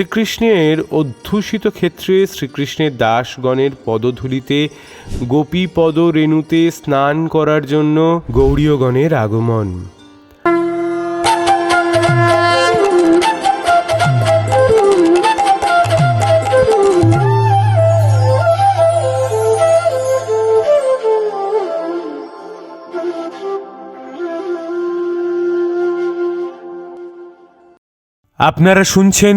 শ্রীকৃষ্ণের অধ্যুষিত ক্ষেত্রে শ্রীকৃষ্ণের দাসগণের পদধূলিতে গোপীপদ রেণুতে স্নান করার জন্য গৌরীয়গণের আগমন। আপনারা শুনছেন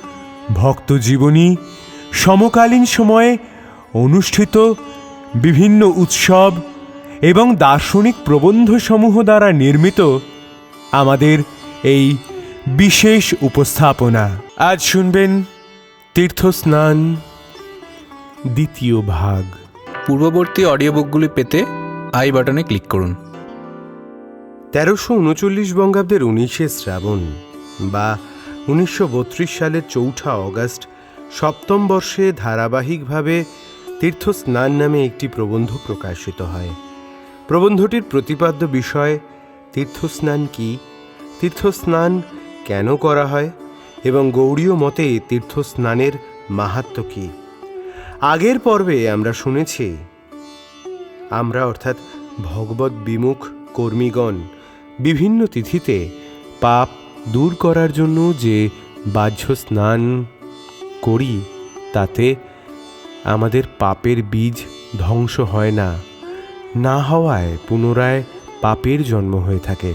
ভক্তজীবনী সমকালীন সময়ে অনুষ্ঠিত বিভিন্ন উৎসব এবং দার্শনিক প্রবন্ধসমূহ দ্বারা নির্মিত আমাদের এই বিশেষ উপস্থাপনা। আজ শুনবেন তীর্থস্নান দ্বিতীয় ভাগ। পূর্ববর্তী অডিও বুকগুলি পেতে আই বাটনে ক্লিক করুন। তেরোশো উনচল্লিশ বঙ্গাব্দের উনিশে শ্রাবণ বা উনিশশো বত্রিশ সালের চৌঠা অগস্ট সপ্তম বর্ষে ধারাবাহিকভাবে তীর্থস্নান নামে একটি প্রবন্ধ প্রকাশিত হয়। প্রবন্ধটির প্রতিপাদ্য বিষয়, তীর্থস্নান কি? তীর্থস্নান কেন করা হয়? এবং গৌড়ীয় মতে তীর্থস্নানের মাহাত্ম কী? আগের পর্বে আমরা শুনেছি, আমরা অর্থাৎ ভগবত বিমুখ কর্মীগণ বিভিন্ন তিথিতে পাপ দূর করার জন্য যে বাহ্য স্নান করি, তাতে আমাদের পাপের বীজ ধ্বংস হয় না। না হওয়ায় পুনরায় পাপের জন্ম হয়ে থাকে।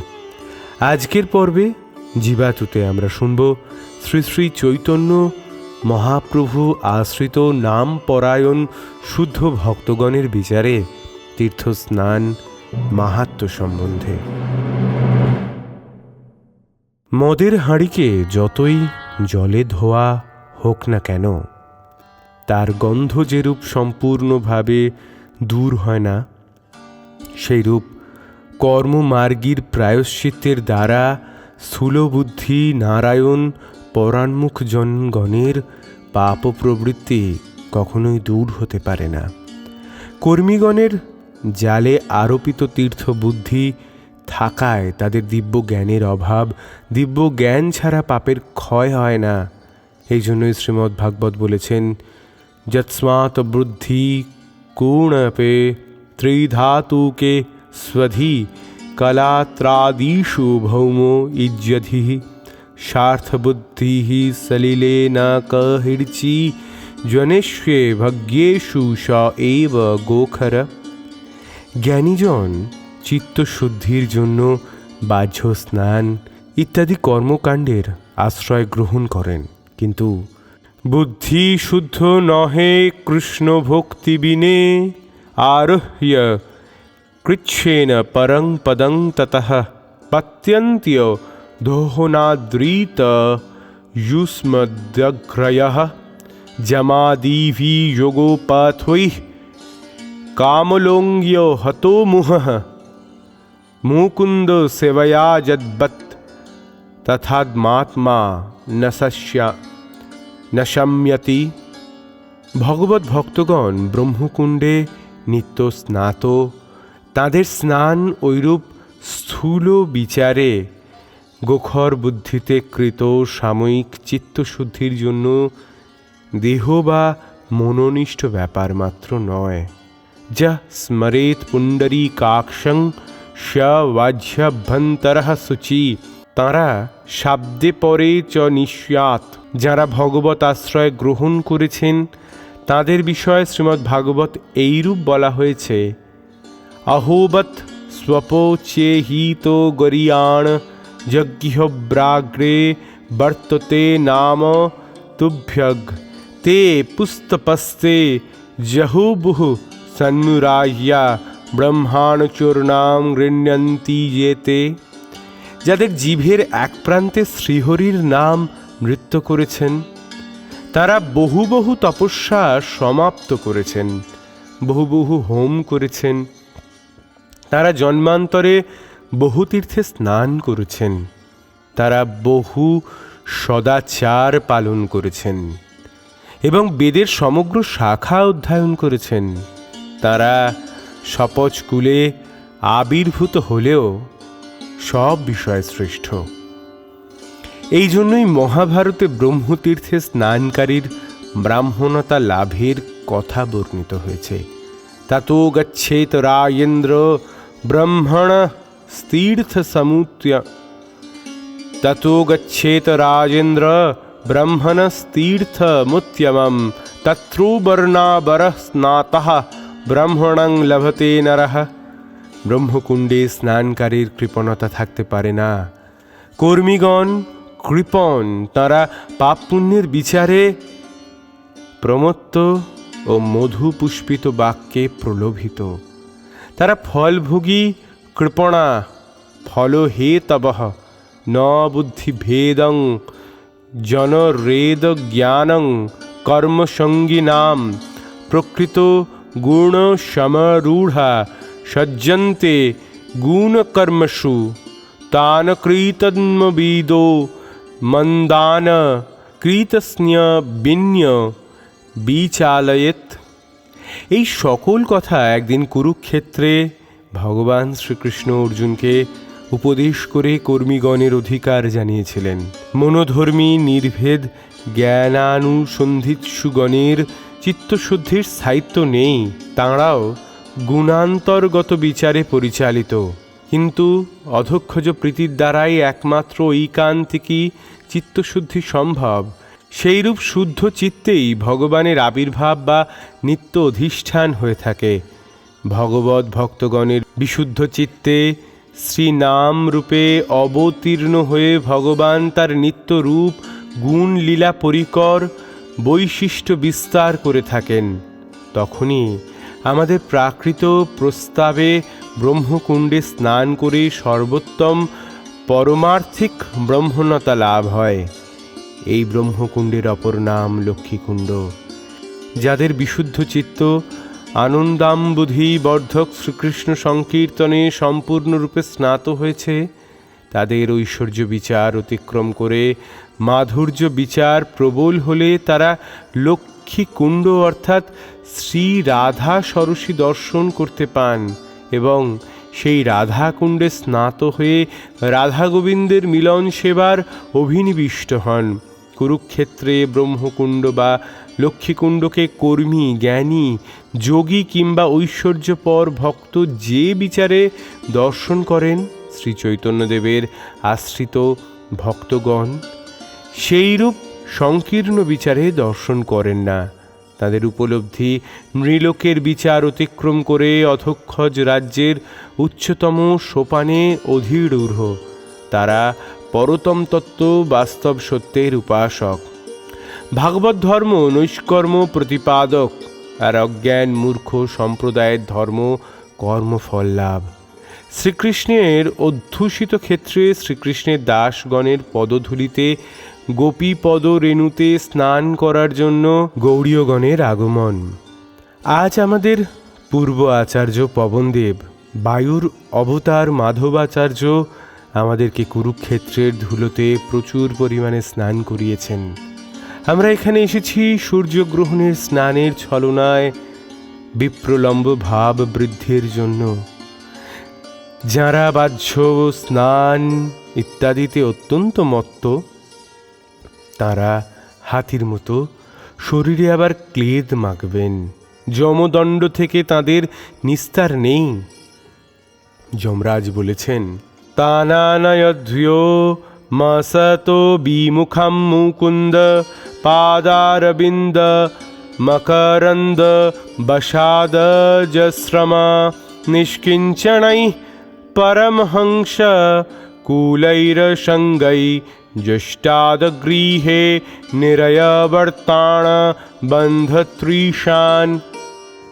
আজকের পর্বে জীবাতুতে আমরা শুনব শ্রী শ্রী চৈতন্য মহাপ্রভু আশ্রিত নাম পরায়ণ শুদ্ধ ভক্তগণের বিচারে তীর্থস্নান মাহাত্ম সম্বন্ধে। মদের হাঁড়িকে যতই জলে ধোয়া হোক না কেন, তার গন্ধ যেরূপ সম্পূর্ণভাবে দূর হয় না, সেইরূপ কর্মমার্গীর প্রায়শ্চিত্তের দ্বারা স্থূলবুদ্ধি নারায়ণ পরাণমুখ জনগণের পাপ প্রবৃত্তি কখনোই দূর হতে পারে না। কর্মীগণের জালে আরোপিত তীর্থ বুদ্ধি থাকায় তাদের দিব্য জ্ঞানের অভাব দিব্য জ্ঞান ছাড়া পাপের ক্ষয় হয় না। এই জন্যই শ্রীমদ্ ভাগবত বলেছেন যৎস্মাত বুদ্ধি কোণপে ত্রিধাতুকে স্বধি কলাত্রাদিষু ভৌম ইজ্যধি সার্থবুদ্ধি সলিলে না কহির্চি জনেষ্বে ভজ্ঞেষু স এব গোখর। জ্ঞানীজন চিত্তশুদ্ধির জন্য বাহ্য স্নান ইত্যাদি কর্মকাণ্ডের আশ্রয় গ্রহণ করেন কিন্তু বুদ্ধি শুদ্ধ নহে কৃষ্ণ ভক্তি বিনে আরহ্য কৃচ্ছেন পরং পদং ততঃ পত্যন্ত্য দোহনাদ্রীত युष्मदग्रय जमादीभि योगोपाथैः कामलोङ्ग्य हतो मुहः मुकुन्द सेवया यद्वत् তথাত্মাত্মা নশস্যা ন শম্যতি ভগবত ভক্তগণ ব্রহ্মকুণ্ডে নিত্য স্নাত তাদের স্নান ঐরূপ স্থূল বিচারে গোখর বুদ্ধিতে কৃত সাময়িক চিত্তশুদ্ধির জন্য দেহ বা মনোনিষ্ঠ ব্যাপার মাত্র নয় যা স্মরেত পুণ্ডরী কাক্ষং স্বাভ্যন্তর শুচি তাঁরা শাব্দে পরে চ নিঃস্যাত যারা ভগবত আশ্রয় গ্রহণ করেছেন তাদের বিষয়ে শ্রীমদ্ ভাগবত এইরূপ বলা হয়েছে अहोबत स्वपोच्येहित गरीयाण यज्ञब्राग्रे वर्तते नाम तुभ्यग ते पुस्तपस्ते जहुबुः सन्मुराह्या ব্রহ্মাণচূর্ণাং গৃণ্যন্তি যেতে যাদের জিভের এক প্রান্তে শ্রীহরির নাম নৃত্য করেছেন, তারা বহু বহু তপস্যা সমাপ্ত করেছেন, বহু বহু হোম করেছেন। তারা জন্মান্তরে বহু তীর্থে স্নান করেছেন। তারা বহু সদাচার পালন করেছেন এবং বেদের সমগ্র শাখা অধ্যয়ন করেছেন। তারা শপথ কুলে আবির্ভূত হলেও সব বিষয়ে শ্রেষ্ঠ। এই জন্যই মহাভারতে ব্রহ্মতীর্থে স্নানকারীর ব্রাহ্মণতা লাভের কথা বর্ণিত হয়েছে। ততো গচ্ছেত রায়েন্দ্র ব্রহ্মণ তীর্থ সমুত্য। ততো গচ্ছেত রাজেন্দ্র ব্রহ্মণস্তীর্থমুত্যমম তত্রুবর্ণাবর স্নাতঃ। ব্রাহ্মণং লভতে নরঃ ব্রহ্মকুণ্ডে স্নানকারীর কৃপণতা থাকতে পারে না। কর্মীগণ, কৃপণ, তারা পাপ পুণ্যের বিচারে প্রমত্ত ও মধু পুষ্পিত বাক্যে প্রলোভিত। তারা ফলভোগী, কৃপণা ফল হে তবহ ন বুদ্ধি ভেদং জনরেদ জ্ঞানং কর্মসঙ্গিনাম, প্রকৃত গুণ সমরূঢ়া সজ্জন্তে গুণকর্মসু তান কৃতন্মবিদো মন্দান কৃতস্ন্য বিন্য বিচালয়েত এই সকল কথা একদিন কুরুক্ষেত্রে ভগবান শ্রীকৃষ্ণ অর্জুনকে উপদেশ করে কর্মীগণের অধিকার জানিয়েছিলেন। মনোধর্মী, নির্ভেদ, জ্ঞানানুসন্ধিৎসুগণের চিত্তশুদ্ধির স্থায়িত্ব নেই, তাঁরাও গুণান্তর্গত বিচারে পরিচালিত। কিন্তু অধক্ষজ প্রীতির দ্বারাই একমাত্র ঐকান্তিকী চিত্তশুদ্ধি সম্ভব। সেইরূপ শুদ্ধ চিত্তেই ভগবানের আবির্ভাব বা নিত্য অধিষ্ঠান হয়ে থাকে। ভগবত ভক্তগণের বিশুদ্ধ চিত্তে শ্রীনাম রূপে অবতীর্ণ হয়ে ভগবান তার নিত্য রূপ, গুণ, লীলা, পরিকর বৈশিষ্ট্য বিস্তার করে থাকেন। তখনই আমাদের প্রাকৃত প্রস্তাবে ব্রহ্মকুণ্ডে স্নান করে সর্বোত্তম পরমার্থিক ব্রহ্মণতা লাভ হয়। এই ব্রহ্মকুণ্ডের অপর নাম লক্ষ্মীকুণ্ড, যাদের বিশুদ্ধ চিত্ত আনন্দাম্বুধি বর্ধক শ্রীকৃষ্ণ সংকীর্তনে সম্পূর্ণরূপে স্নাত হয়েছে। তাদের ঐশ্বর্য বিচার অতিক্রম করে মাধুর্য বিচার প্রবল হলে তারা লক্ষ্মী কুণ্ড অর্থাৎ শ্রী রাধা সরসী দর্শন করতে পান এবং সেই রাধা কুণ্ডে স্নাত হয়ে রাধা গোবিন্দের মিলন সেবার অভিনিবিষ্ট হন। কুরুক্ষেত্রে, ব্রহ্মকুণ্ড বা লক্ষ্মীকুণ্ডকে কর্মী, জ্ঞানী, যোগী কিংবা ঐশ্বর্যপর ভক্ত যে বিচারে দর্শন করেন শ্রী চৈতন্যদেবের আশ্রিত ভক্তগণ, সেইরূপ সংকীর্ণ বিচারে দর্শন করেন না। তাদের উপলব্ধি নৃলোকের বিচার অতিক্রম করে অধক্ষজ রাজ্যের উচ্চতম সোপানে অধীরূঢ়। তারা পরতম তত্ত্ব বাস্তব সত্যের উপাসক। ভাগবত ধর্ম নৈষ্কর্ম প্রতিপাদক আর অজ্ঞান মূর্খ সম্প্রদায়ের ধর্ম কর্মফল লাভ। শ্রীকৃষ্ণের অধ্যুষিত ক্ষেত্রে শ্রীকৃষ্ণের দাসগণের পদধূলিতে গোপীপদ রেণুতে স্নান করার জন্য গৌড়ীয়গণের আগমন। আজ আমাদের পূর্ব আচার্য পবনদেব, বায়ুর অবতার মাধবাচার্য আমাদেরকে কুরুক্ষেত্রের ধুলোতে প্রচুর পরিমাণে স্নান করিয়েছেন। আমরা এখানে এসেছি সূর্যগ্রহণের স্নানের ছলনায় বিপ্রলম্ব ভাব বৃদ্ধির জন্য। যাঁরা বাহ্য স্নান ইত্যাদিতে অত্যন্ত মত্ত, তারা হাতির মতো শরীরে আবার ক্লেদ মাখবেন। যমদণ্ড থেকে তাদের নিস্তার নেই। যমরাজ বলেছেন, তানানয়ধ্য মাসত বিমুখম মুকুন্দ পাদারবিন্দ মকরন্দ বসাদজশ্রমা নিষ্কিঞ্চণৈ পরমহংস কুলৈরসঙ্গৈ জষ্টাদগৃহে নিরয়বর্তাণ বন্ধত্রিশান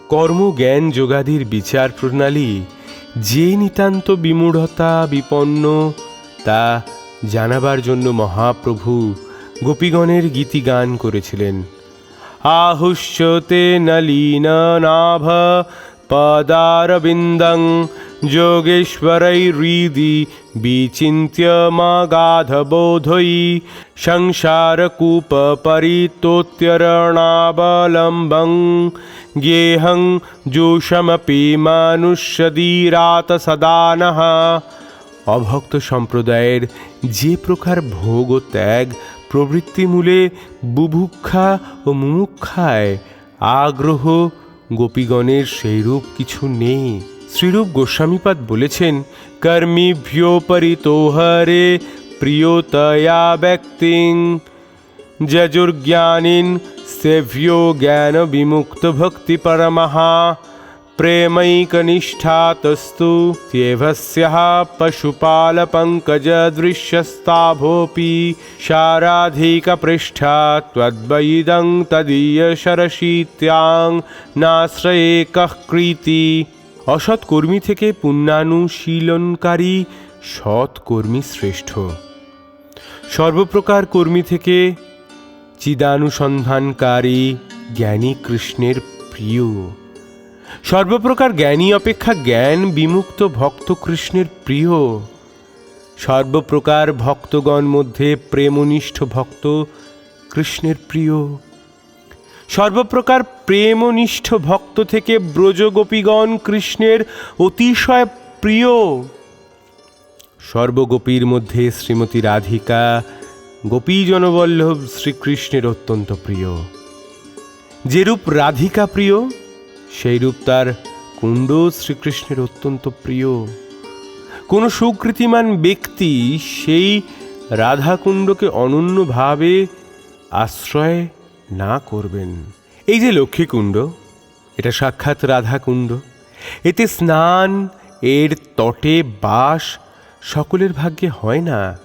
কর্মজ্ঞান যোগাদির বিচার প্রণালী যে নিতান্ত বিমূঢ়তা বিপন্ন তা জানাবার জন্য মহাপ্রভু গোপীগণের গীতিগান করেছিলেন आहुष्यते नलीननाभ पदारविन्दं योगेश्वरैरीदि विचिन्त्य मगाधबोधयि संसारकूपपरितोत्यरणावलम्बं गेहं जोषमपि मनुष्यदीरात সদা নः অভক্ত সম্প্রদায়ের যে প্রকার ভোগ ও ত্যাগ প্রবৃত্তি মূলে বুভুক্ষা ও মুমুক্ষায় আগ্রহ গোপীগণের সেইরূপ কিছু নেই শ্রীরূপ গোস্বামীপাদ বলেছেন কর্মীভ্যোপরিতোহরে প্রিয়তয়া ব্যক্তিং যজুর্জ্ঞানীন সেভ্যো জ্ঞান বিমুক্ত ভক্তি পরমহা प्रेमैकनिष्ठातस्तु त्येभस्यः पशुपालपङ्कजदृश्यस्ताभोऽपि शाराधिकपृष्ठा त्वद्वैदं तदीयशरशीत्याং নাশ্রয়ে কহ কৃতি অসৎ কর্মী থেকে পুণ্যানুশীলনকারী সৎ কর্মী শ্রেষ্ঠ। সর্বপ্রকার কর্মী থেকে চিদানুসন্ধানকারী জ্ঞানী কৃষ্ণের প্রিয়। সর্বপ্রকার জ্ঞানী অপেক্ষা জ্ঞান বিমুক্ত ভক্ত কৃষ্ণের প্রিয়। সর্বপ্রকার ভক্তগণ মধ্যে প্রেমনিষ্ঠ ভক্ত কৃষ্ণের প্রিয়। সর্বপ্রকার প্রেমনিষ্ঠ ভক্ত থেকে ব্রজগোপীগণ কৃষ্ণের অতিশয় প্রিয়। সর্বগোপীর মধ্যে শ্রীমতী রাধিকা গোপীজনবল্লভ শ্রীকৃষ্ণের অত্যন্ত প্রিয়। যেরূপ রাধিকা প্রিয়, সেইরূপ তার কুণ্ড শ্রীকৃষ্ণের অত্যন্ত প্রিয়। কোনো সুকৃতিমান ব্যক্তি সেই রাধাকুণ্ডকে অনন্যভাবে আশ্রয় না করবেন। এই যে লক্ষ্মীকুণ্ড এটা সাক্ষাৎ রাধাকুণ্ড এতে স্নান, এর তটে বাস সকলের ভাগ্যে হয় না।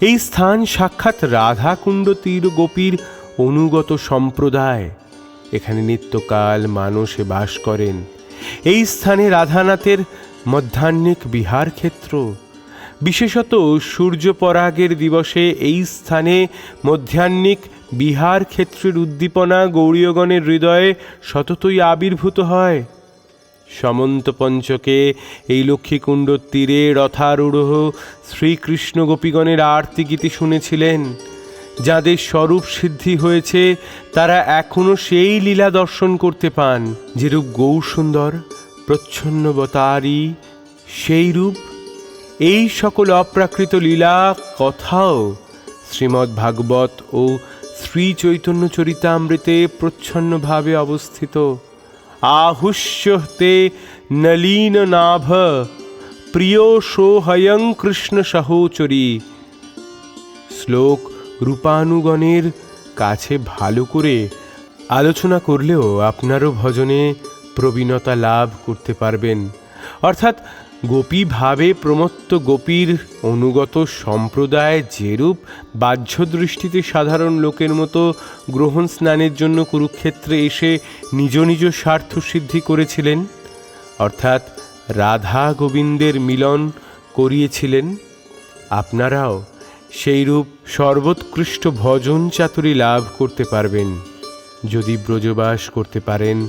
এই স্থান সাক্ষাৎ রাধাকুণ্ড তীর গোপীর অনুগত সম্প্রদায়। এখানে নিত্যকাল মানুষে বাস করেন। এই স্থানে রাধানাথের মধ্যাহ্নিক বিহার ক্ষেত্র। বিশেষত সূর্যপরাগের দিবসে এই স্থানে মধ্যাহ্নিক বিহার ক্ষেত্রের উদ্দীপনা গৌরীয়গণের হৃদয়ে সততই আবির্ভূত হয়। সমন্ত পঞ্চকে এই লক্ষ্মীকুণ্ড তীরে রথারূঢ় শ্রীকৃষ্ণ গোপীগণের আরতি গীতি শুনেছিলেন। যাদের স্বরূপ সিদ্ধি হয়েছে, তারা এখনও সেই লীলা দর্শন করতে পান। যেরূপ গৌর সুন্দর প্রচ্ছন্নবতারী সেই রূপ এই সকল অপ্রাকৃত লীলা, কথাও শ্রীমদ্ ভাগবত ও শ্রী চৈতন্য চরিতামৃতে প্রচ্ছন্নভাবে অবস্থিত। আহুষ্যতে নলীন নাভ প্রিয় সোহয়ং কৃষ্ণ সহচরী। শ্লোক রূপানুগণের কাছে ভালো করে আলোচনা করলেও আপনারও ভজনে প্রবীণতা লাভ করতে পারবেন। অর্থাৎ গোপীভাবে প্রমত্ত গোপীর অনুগত সম্প্রদায় যেরূপ বাহ্য দৃষ্টিতে সাধারণ লোকের মতো গ্রহণ স্নানের জন্য কুরুক্ষেত্রে এসে নিজ নিজ স্বার্থ সিদ্ধি করেছিলেন, অর্থাৎ রাধা গোবিন্দের মিলন করিয়েছিলেন। আপনারাও সেইরূপ সর্বোৎকৃষ্ট ভজন চাতুরি লাভ করতে পারবেন। যদি ব্রজবাস করতে পারেন,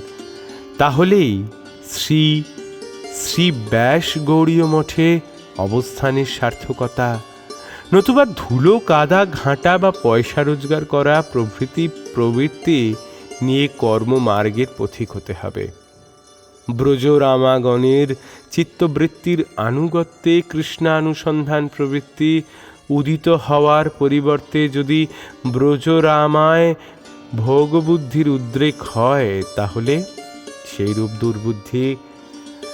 তাহলেই শ্রী শ্রী ব্যাস গৌড়ীয় মঠে অবস্থানের সার্থকতা। নতুবা ধুলো, কাদা, ঘাঁটা বা পয়সা রোজগার করা প্রভৃতি প্রবৃত্তি নিয়ে কর্মমার্গের পথিক হতে হবে। ব্রজরামাগণের চিত্তবৃত্তির আনুগত্যে কৃষ্ণানুসন্ধান প্রবৃত্তি উদিত হওয়ার পরিবর্তে যদি ব্রজরামায় ভোগবুদ্ধির উদ্রেক হয়, তাহলে সেইরূপ দুর্বুদ্ধি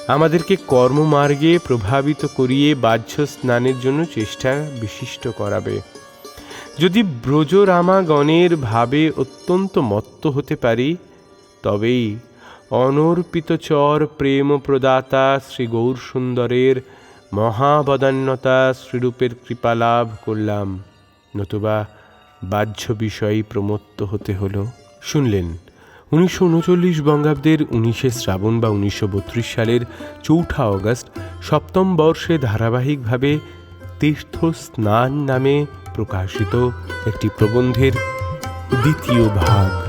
আমাদেরকে কর্মমার্গে প্রভাবিত করিয়ে বাহ্য স্নানের জন্য চেষ্টা বিশিষ্ট করাবে। যদি ব্রজরামাগণের ভাবে অত্যন্ত মত্ত হতে পারি, তবেই অনর্পিত চর প্রেম প্রদাতা শ্রী গৌর সুন্দরের মহাবদান্যতা শ্রীরূপের কৃপা লাভ করলাম, নতুবা বাহ্য বিষয়ী প্রমত্ত হতে হলো। শুনলেন উনিশশো উনচল্লিশ বঙ্গাব্দের উনিশে শ্রাবণ বা উনিশশো বত্রিশ সালের চৌঠা অগস্ট সপ্তম বর্ষে ধারাবাহিকভাবে তীর্থ স্নান নামে প্রকাশিত একটি প্রবন্ধের দ্বিতীয় ভাগ।